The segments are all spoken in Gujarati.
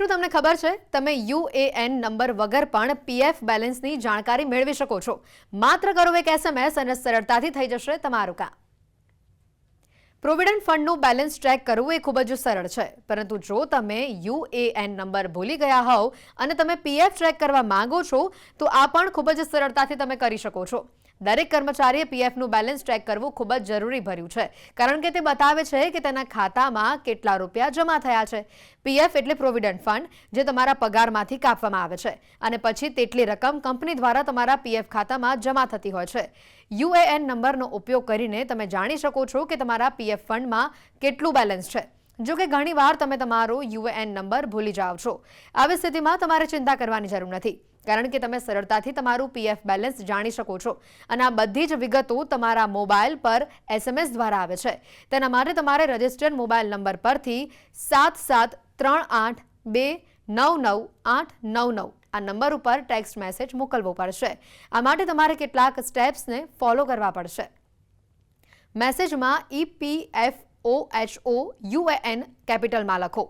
શું તમને ખબર છે? તમે યુએએન નંબર વગર પણ પીએફ બેલેન્સની જાણકારી મેળવી શકો છો. માત્ર કરો એક એસએમએસ અને સરળતાથી થઈ જશે તમારું કામ. પ્રોવિડન્ટ ફંડનું બેલેન્સ ટ્રેક કરવું એ ખૂબ જ સરળ છે. પરંતુ જો તમે યુએએન નંબર ભૂલી ગયા હોવ અને તમે પીએફ ટ્રેક કરવા માંગો છો, તો આ પણ ખૂબ જ સરળતાથી તમે કરી શકો છો. દરેક કર્મચારીએ પીએફનું બેલેન્સ ટ્રેક કરવું ખૂબ જ જરૂરી ભર્યું છે. કારણ કે તે બતાવે છે કે તેના ખાતામાં કેટલા રૂપિયા જમા થયા છે. પીએફ એટલે પ્રોવિડન્ટ ફંડ જે તમારા પગારમાંથી કાપવામાં આવે છે. અને પછી તેટલી રકમ કંપની દ્વારા તમારા પીએફ ખાતામાં જમા થતી હોય છે. યુએએન નંબરનો ઉપયોગ કરીને તમે જાણી શકો છો કે તમારા પીએફ ફંડમાં કેટલું બેલેન્સ છે. જો કે ઘણીવાર તમે તમારો યુએએન નંબર ભૂલી જાઓ છો. આવી સ્થિતિમાં તમારે ચિંતા કરવાની જરૂર નથી. કારણ કે તમે સરળતાથી તમારું પીએફ બેલેન્સ જાણી શકો છો. અને આ બધી જ વિગતો તમારા મોબાઈલ પર એસએમએસ દ્વારા આવે છે. તેના માટે તમારે રજિસ્ટર્ડ મોબાઈલ નંબર પરથી સાત સાત ત્રણ આઠ બે નવ નવ આઠ નવ નવ આ નંબર ઉપર ટેક્સ્ટ મેસેજ મોકલવો પડશે. આ માટે તમારે કેટલાક સ્ટેપ્સને ફોલો કરવા પડશે. મેસેજમાં ઈપીએફઓ એચઓ યુએએન કેપિટલમાં લખો.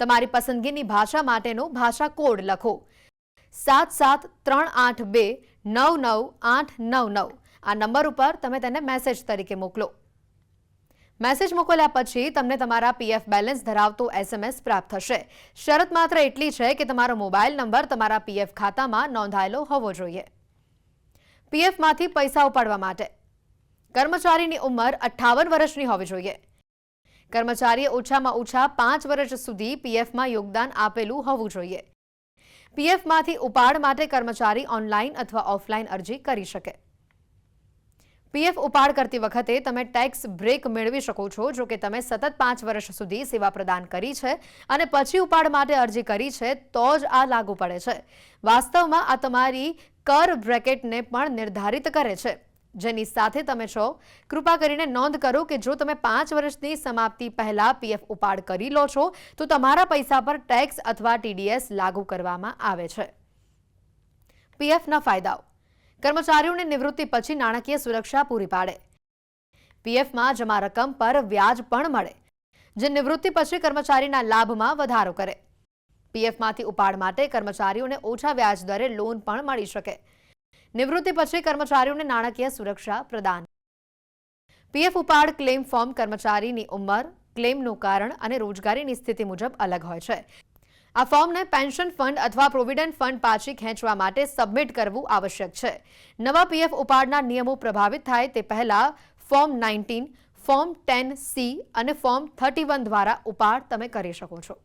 તમારી પસંદગીની ભાષા માટેનો ભાષા કોડ લખો. સાત સાત ત્રણ આઠ બે નવ નવ આઠ નવ નવ. આ નંબર ઉપર તમે તેને મેસેજ તરીકે મોકલો. મેસેજ મોકલ્યા પછી તમને તમારા પીએફ બેલેન્સ ધરાવતો એસએમએસ પ્રાપ્ત થશે. શરત માત્ર એટલી છે કે તમારો મોબાઈલ નંબર તમારા પીએફ ખાતામાં નોંધાયેલો હોવો જોઈએ. પીએફમાંથી પૈસા ઉપાડવા માટે. કર્મચારીની ઉંમર અઠ્ઠાવન વર્ષની હોવી જોઈએ. કર્મચારીએ ઓછામાં ઓછા પાંચ વર્ષ સુધી પીએફમાં યોગદાન આપેલું હોવું જોઈએ. પીએફમાંથી ઉપાડ માટે કર્મચારી ઓનલાઈન અથવા ઓફલાઈન અરજી કરી શકે. પીએફ ઉપાડ કરતી વખતે તમે ટેક્સ બ્રેક મેળવી શકો છો, જો કે તમે સતત પાંચ વર્ષ સુધી સેવા પ્રદાન કરી છે અને પછી ઉપાડ માટે અરજી કરી છે, તો જ આ લાગુ પડે છે. વાસ્તવમાં આ તમારી કર બ્રેકેટને પણ નિર્ધારિત કરે છે. જેની સાથે તમે છો, કૃપા કરીને નોંધ કરો કે જો તમે પાંચ વર્ષની સમાપ્તિ પહેલા પીએફ ઉપાડ કરી લો છો, તો તમારા પૈસા પર ટેક્સ અથવા ટીડીએસ લાગુ કરવામાં આવે છે. પીએફના ફાયદાઓ. કર્મચારીઓને નિવૃત્તિ પછી નાણાકીય સુરક્ષા પૂરી પાડે. પીએફમાં જમા રકમ પર વ્યાજ પણ મળે, જે નિવૃત્તિ પછી કર્મચારીના લાભમાં વધારો કરે. પીએફમાંથી ઉપાડ માટે કર્મચારીઓને ઓછા વ્યાજ દરે લોન પણ મળી શકે. નિવૃત્તિ પછી કર્મચારીઓને નાણાકીય સુરક્ષા પ્રદાન. પીએફ ઉપાડ ક્લેમ ફોર્મ કર્મચારીની ઉંમર, ક્લેમનું કારણ અને રોજગારીની સ્થિતિ મુજબ અલગ હોય છે. આ ફોર્મને પેન્શન ફંડ અથવા પ્રોવિડન્ટ ફંડ પાછી ખેંચવા માટે સબમિટ કરવું આવશ્યક છે. નવા પીએફ ઉપાડના નિયમો પ્રભાવિત થાય તે પહેલા form nineteen, form ten C અને ફોર્મ થર્ટી દ્વારા ઉપાડ તમે કરી શકો છો.